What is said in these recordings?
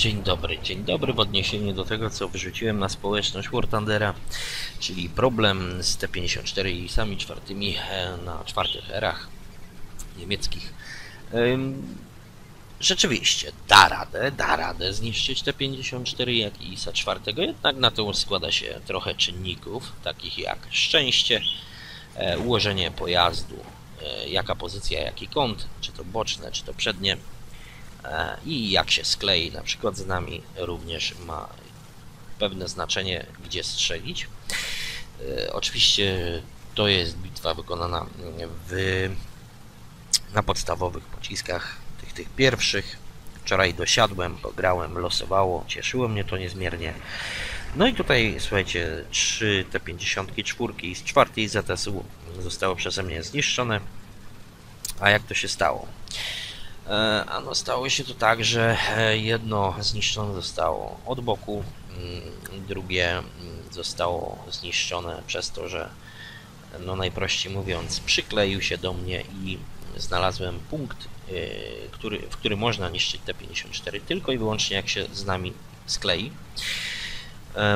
Dzień dobry, dzień dobry w odniesieniu do tego, co wrzuciłem na społeczność War Thundera, czyli problem z T-54 i sami czwartymi e, na czwartych erach niemieckich. Rzeczywiście, da radę, da radę zniszczyć T-54 jak i ISA 4, jednak na to składa się trochę czynników, takich jak szczęście, e, ułożenie pojazdu, e, jaka pozycja, jaki kąt, czy to boczne, czy to przednie, i jak się sklei na przykład z nami również ma pewne znaczenie gdzie strzelić. E, oczywiście to jest bitwa wykonana w, na podstawowych pociskach tych, tych pierwszych. Wczoraj dosiadłem, pograłem, losowało, cieszyło mnie to niezmiernie. No i tutaj słuchajcie, 3 T54 z czwartej ZSU zostało przeze mnie zniszczone. A jak to się stało? E, Ano stało się to tak, że e, jedno zniszczone zostało od boku, mm, drugie mm, zostało zniszczone przez to, że no najprościej mówiąc przykleił się do mnie i znalazłem punkt, e, który, w który można niszczyć T-54 tylko i wyłącznie jak się z nami sklei,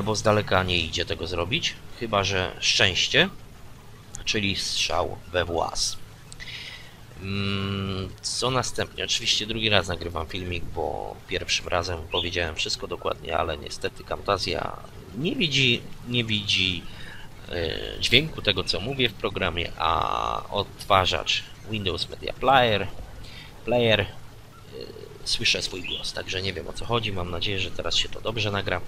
bo z daleka nie idzie tego zrobić, chyba że szczęście, czyli strzał we włas. Mm, co następnie? Oczywiście drugi raz nagrywam filmik, bo pierwszym razem powiedziałem wszystko dokładnie, ale niestety Camtasia nie widzi, nie widzi e, dźwięku tego, co mówię w programie, a odtwarzacz Windows Media Player, player e, słyszę swój głos, także nie wiem o co chodzi. Mam nadzieję, że teraz się to dobrze nagra.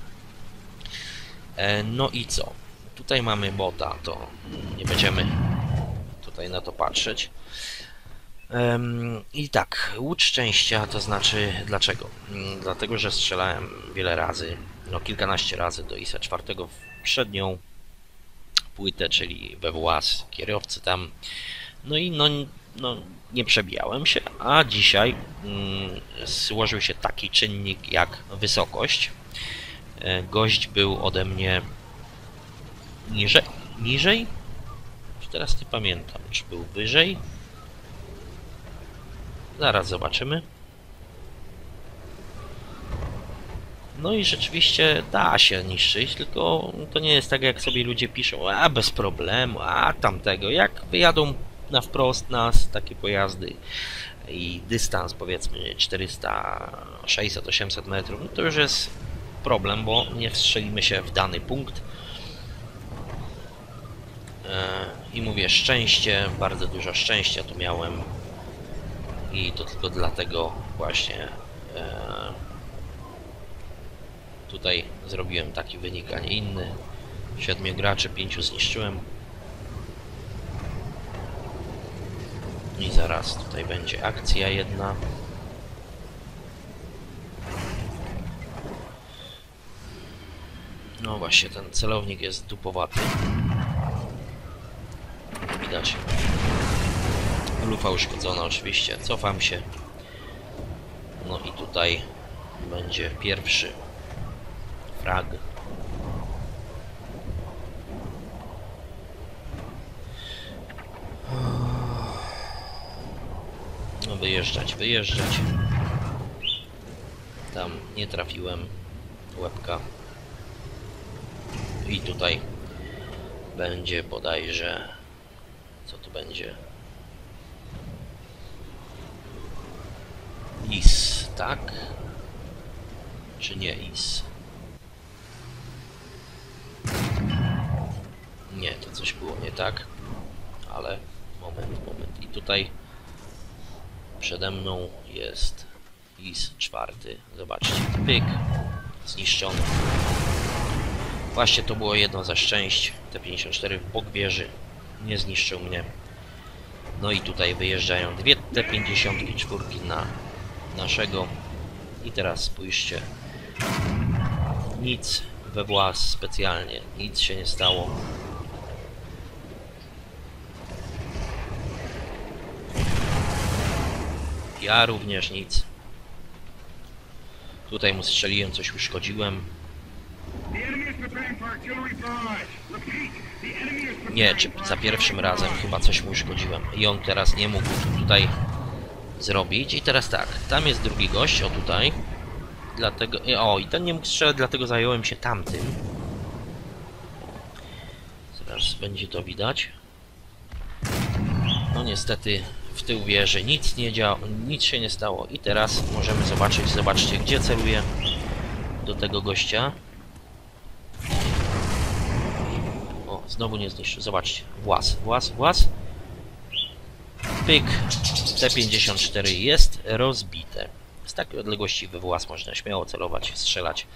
E, no i co? Tutaj mamy bota, to nie będziemy tutaj na to patrzeć. I tak, łódź szczęścia to znaczy dlaczego? Mm, dlatego, że strzelałem wiele razy, no kilkanaście razy do ISA 4 w przednią płytę, czyli we włas kierowcy tam. No i no, no nie przebijałem się, a dzisiaj mm, złożył się taki czynnik jak wysokość. E, gość był ode mnie niżej, niżej? Teraz nie pamiętam, czy był wyżej? Zaraz zobaczymy. No i rzeczywiście da się niszczyć, tylko to nie jest tak jak sobie ludzie piszą, a bez problemu, a tamtego. Jak wyjadą na wprost nas takie pojazdy i dystans powiedzmy 400, 600, 800 metrów, no to już jest problem, bo nie wstrzelimy się w dany punkt. E, I mówię szczęście, bardzo dużo szczęścia tu miałem i to tylko dlatego właśnie e, tutaj zrobiłem taki wynik, a nie inny. Siedmiu graczy, pięciu zniszczyłem. I zaraz tutaj będzie akcja jedna. No właśnie, ten celownik jest dupowaty. Widać. Lufa uszkodzona oczywiście. Cofam się. No i tutaj będzie pierwszy frag. No wyjeżdżać, wyjeżdżać. Tam nie trafiłem. Łebka. I tutaj będzie bodajże... Co tu będzie? Is, tak? Czy nie is? Nie, to coś było nie tak. Ale moment, moment. I tutaj przede mną jest is czwarty. Zobaczcie, pyk, zniszczony. Właśnie to było jedno ze szczęść. T-54 w bok wieży nie zniszczył mnie. No i tutaj wyjeżdżają dwie T-54 na naszego. I teraz spójrzcie. Nic we włas specjalnie, nic się nie stało. Ja również nic. Tutaj mu strzeliłem, coś uszkodziłem. Nie, czy za pierwszym razem chyba coś mu uszkodziłem. I on teraz nie mógł tutaj zrobić. I teraz tak, tam jest drugi gość, o tutaj. dlatego... O, i ten nie mógł strzelać, dlatego zająłem się tamtym. Zaraz będzie to widać. No niestety w tył wieży nic nie działo, nic się nie stało. I teraz możemy zobaczyć, zobaczcie gdzie celuję do tego gościa. O, znowu nie zniszczył. Zobaczcie. Włas, włas, włas. Pyk. T-54 jest rozbite. Z takiej odległości we można śmiało celować, strzelać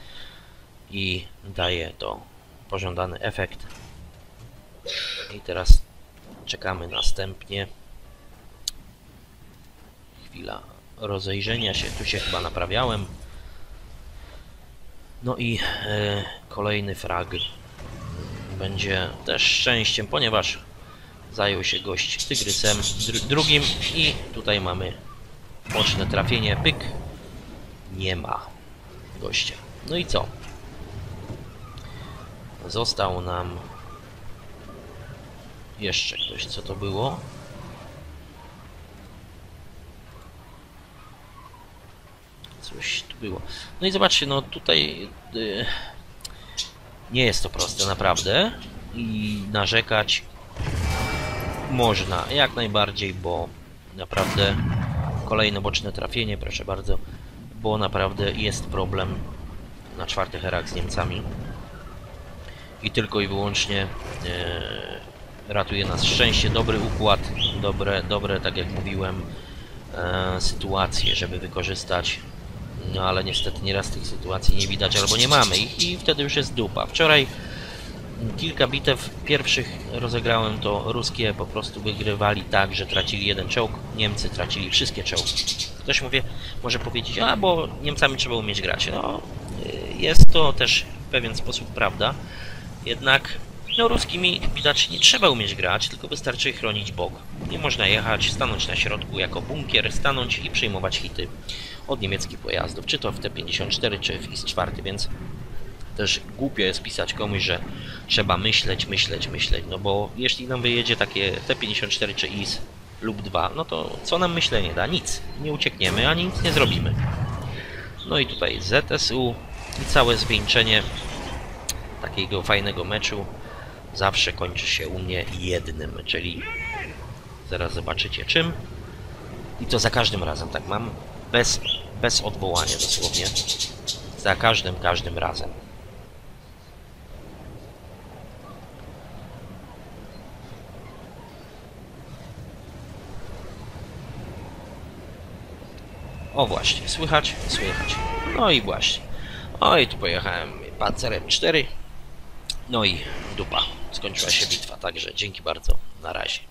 i daje to pożądany efekt. I teraz czekamy następnie. Chwila rozejrzenia się. Tu się chyba naprawiałem. No i e, kolejny frag będzie też szczęściem, ponieważ zajął się gość tygrysem dr drugim i tutaj mamy boczne trafienie, pyk, nie ma gościa. No i co? Został nam jeszcze ktoś, co to było? Coś tu było. No i zobaczcie, no tutaj yy, nie jest to proste, naprawdę. I narzekać można, jak najbardziej, bo naprawdę kolejne boczne trafienie, proszę bardzo, bo naprawdę jest problem na czwartych erach z Niemcami. I tylko i wyłącznie e, ratuje nas szczęście, dobry układ, dobre, dobre tak jak mówiłem, e, sytuacje, żeby wykorzystać no ale niestety nieraz tych sytuacji nie widać albo nie mamy ich i wtedy już jest dupa. Wczoraj kilka bitew pierwszych rozegrałem to ruskie po prostu wygrywali tak, że tracili jeden czołg, Niemcy tracili wszystkie czołgi. Ktoś mówi, może powiedzieć, a bo Niemcami trzeba umieć grać. No, jest to też w pewien sposób prawda, jednak no ruskimi widać nie trzeba umieć grać, tylko wystarczy chronić bok. Nie można jechać, stanąć na środku jako bunkier, stanąć i przyjmować hity od niemieckich pojazdów, czy to w T-54, czy w IS-4, więc też głupio jest pisać komuś, że trzeba myśleć, myśleć, myśleć, no bo jeśli nam wyjedzie takie T-54 czy IS lub 2, no to co nam myślenie da? Nic. Nie uciekniemy, ani nic nie zrobimy. No i tutaj ZSU i całe zwieńczenie takiego fajnego meczu zawsze kończy się u mnie jednym, czyli zaraz zobaczycie czym. I to za każdym razem tak mam, bez, bez odwołania dosłownie. Za każdym, każdym razem. O właśnie, słychać? Słychać. No i właśnie. O i tu pojechałem pancerem 4. No i dupa. Skończyła się bitwa, także dzięki bardzo. Na razie.